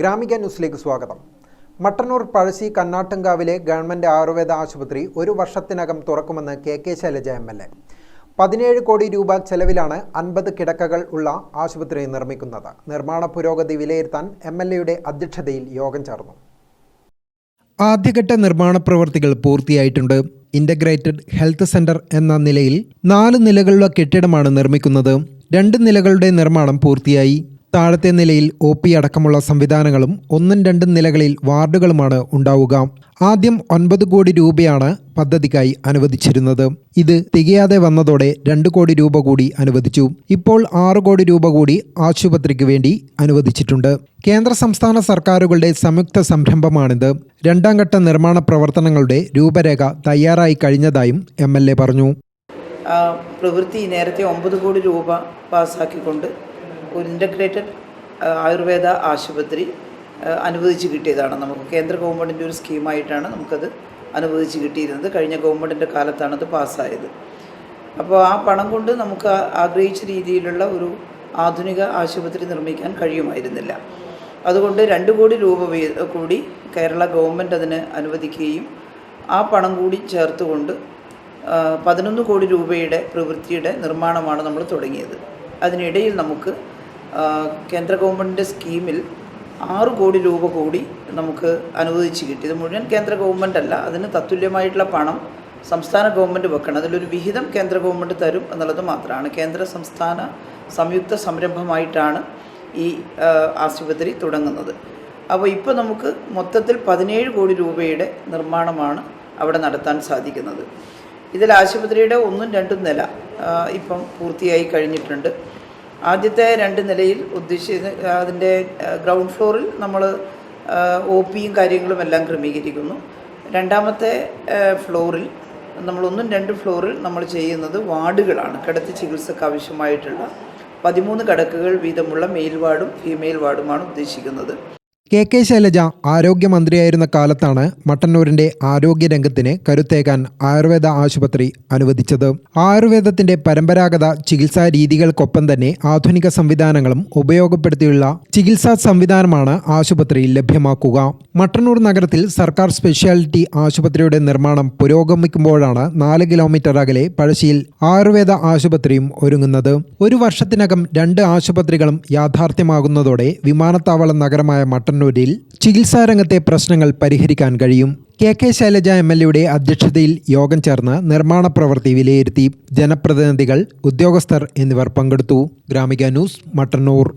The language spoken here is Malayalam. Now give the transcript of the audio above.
ഗ്രാമിക ന്യൂസിലേക്ക് സ്വാഗതം. മട്ടന്നൂർ പഴശ്ശി കണ്ണാട്ടുംകാവിലെ ഗവൺമെന്റ് ആയുർവേദ ആശുപത്രി ഒരു വർഷത്തിനകം തുറക്കുമെന്ന് K K Shailaja M L A. പതിനേഴ് കോടി രൂപ ചെലവിലാണ് അൻപത് കിടക്കകൾ ഉള്ള ആശുപത്രി നിർമ്മിക്കുന്നത്. നിർമ്മാണ പുരോഗതി വിലയിരുത്താൻ എം എൽ എയുടെ അധ്യക്ഷതയിൽ യോഗം ചേർന്നു. ആദ്യഘട്ട നിർമ്മാണ പ്രവൃത്തികൾ പൂർത്തിയായിട്ടുണ്ട്. ഇന്റഗ്രേറ്റഡ് ഹെൽത്ത് സെന്റർ എന്ന നിലയിൽ നാല് നിലകളുള്ള കെട്ടിടമാണ് നിർമ്മിക്കുന്നത്. രണ്ട് നിലകളുടെ നിർമ്മാണം പൂർത്തിയായി. താഴത്തെ നിലയിൽ ഒ പി അടക്കമുള്ള സംവിധാനങ്ങളും ഒന്നും രണ്ടും നിലകളിൽ വാർഡുകളുമാണ് ഉണ്ടാവുക. ആദ്യം ഒൻപത് കോടി രൂപയാണ് പദ്ധതിക്കായി അനുവദിച്ചിരുന്നത്. ഇത് തികയാതെ വന്നതോടെ രണ്ട് കോടി രൂപ കൂടി അനുവദിച്ചു. ഇപ്പോൾ ആറ് കോടി രൂപ കൂടി ആശുപത്രിക്ക് വേണ്ടി അനുവദിച്ചിട്ടുണ്ട്. കേന്ദ്ര സംസ്ഥാന സർക്കാരുകളുടെ സംയുക്ത സംരംഭമാണിത്. രണ്ടാം ഘട്ട നിർമ്മാണ പ്രവർത്തനങ്ങളുടെ രൂപരേഖ തയ്യാറായി കഴിഞ്ഞതായും എം പറഞ്ഞു. പ്രവൃത്തി നേരത്തെ ഒമ്പത് കോടി രൂപ പാസ്സാക്കിക്കൊണ്ട് ഒരു ഇന്റഗ്രേറ്റഡ് ആയുർവേദ ആശുപത്രി അനുവദിച്ച് കിട്ടിയതാണ്. നമുക്ക് കേന്ദ്ര ഗവൺമെന്റിന്റെ ഒരു സ്കീമായിട്ടാണ് നമുക്കത് അനുവദിച്ച് കിട്ടിയിരുന്നത്. കഴിഞ്ഞ ഗവൺമെന്റിന്റെ കാലത്താണ് അത് പാസ്സായത്. അപ്പോൾ ആ പണം കൊണ്ട് നമുക്ക് ആഗ്രഹിച്ച രീതിയിലുള്ള ഒരു ആധുനിക ആശുപത്രി നിർമ്മിക്കാൻ കഴിയുമായിരുന്നില്ല. അതുകൊണ്ട് രണ്ട് കോടി രൂപ കൂടി കേരള ഗവൺമെന്റ് അതിന് അനുവദിക്കുകയും ആ പണം കൂടി ചേർത്തുകൊണ്ട് പതിനൊന്ന് കോടി രൂപയുടെ പ്രവൃത്തിയുടെ നിർമ്മാണമാണ് നമ്മൾ തുടങ്ങിയത്. അതിനിടയിൽ നമുക്ക് കേന്ദ്ര ഗവൺമെന്റിന്റെ സ്കീമിൽ ആറ് കോടി രൂപ കൂടി നമുക്ക് അനുവദിച്ച് കിട്ടി. ഇത് മുഴുവൻ കേന്ദ്ര ഗവൺമെന്റ് അല്ല അതിന് തത്തുല്യമായിട്ടുള്ള പണം സംസ്ഥാന ഗവൺമെന്റ് വെക്കണം. അതിലൊരു വിഹിതം കേന്ദ്ര ഗവൺമെന്റ് തരും എന്നുള്ളത് മാത്രമാണ്. കേന്ദ്ര സംസ്ഥാന സംയുക്ത സംരംഭമായിട്ടാണ് ഈ ആശുപത്രി തുടങ്ങുന്നത്. അപ്പോൾ ഇപ്പോൾ നമുക്ക് മൊത്തത്തിൽ പതിനേഴ് കോടി രൂപയുടെ നിർമ്മാണമാണ് അവിടെ നടത്താൻ സാധിക്കുന്നത്. ഇതിൽ ആശുപത്രിയുടെ ഒന്നും രണ്ടും നില ഇപ്പം പൂർത്തിയായി കഴിഞ്ഞിട്ടുണ്ട്. ആദ്യത്തെ രണ്ട് നിലയിൽ ഉദ്ദേശിച്ച അതിന്റെ ഗ്രൗണ്ട് ഫ്ലോറിൽ നമ്മൾ ഒ പിയും കാര്യങ്ങളും എല്ലാം ക്രമീകരിക്കുന്നു. രണ്ടാമത്തെ ഫ്ലോറിൽ നമ്മളൊന്നും രണ്ടും ഫ്ലോറിൽ നമ്മൾ ചെയ്യുന്നത് വാർഡുകളാണ് കിടത്തി ചികിത്സക്ക് ആവശ്യമായിട്ടുള്ള. പതിമൂന്ന് കിടക്കുകൾ വീതമുള്ള മെയിൽ വാർഡും ഫീമെയിൽ വാർഡുമാണ് ഉദ്ദേശിക്കുന്നത്. കെ കെ ശൈലജ ആരോഗ്യമന്ത്രിയായിരുന്ന കാലത്താണ് മട്ടന്നൂരിന്റെ ആരോഗ്യരംഗത്തിന് കരുത്തേകാൻ ആയുർവേദ ആശുപത്രി അനുവദിച്ചത്. ആയുർവേദത്തിന്റെ പരമ്പരാഗത ചികിത്സാ രീതികൾക്കൊപ്പം തന്നെ ആധുനിക സംവിധാനങ്ങളും ഉപയോഗപ്പെടുത്തിയുള്ള ചികിത്സാ സംവിധാനമാണ് ആശുപത്രിയിൽ ലഭ്യമാക്കുക. മട്ടന്നൂർ നഗരത്തിൽ സർക്കാർ സ്പെഷ്യാലിറ്റി ആശുപത്രിയുടെ നിർമ്മാണം പുരോഗമിക്കുമ്പോഴാണ് നാല് കിലോമീറ്റർ അകലെ പഴശ്ശിയിൽ ആയുർവേദ ആശുപത്രിയും ഒരുങ്ങുന്നത്. ഒരു വർഷത്തിനകം രണ്ട് ആശുപത്രികളും യാഥാർത്ഥ്യമാകുന്നതോടെ വിമാനത്താവള നഗരമായ മട്ടന്നൂരിൽ ചികിത്സാ രംഗത്തെ പ്രശ്നങ്ങൾ പരിഹരിക്കാൻ കഴിയും. K K Shailaja M L എയുടെ അധ്യക്ഷതയിൽ യോഗം ചേർന്ന് നിർമ്മാണ പ്രവൃത്തി വിലയിരുത്തി ജനപ്രതിനിധികൾ ഉദ്യോഗസ്ഥർ എന്നിവർ പങ്കെടുത്തു. ഗ്രാമിക ന്യൂസ് മട്ടന്നൂർ.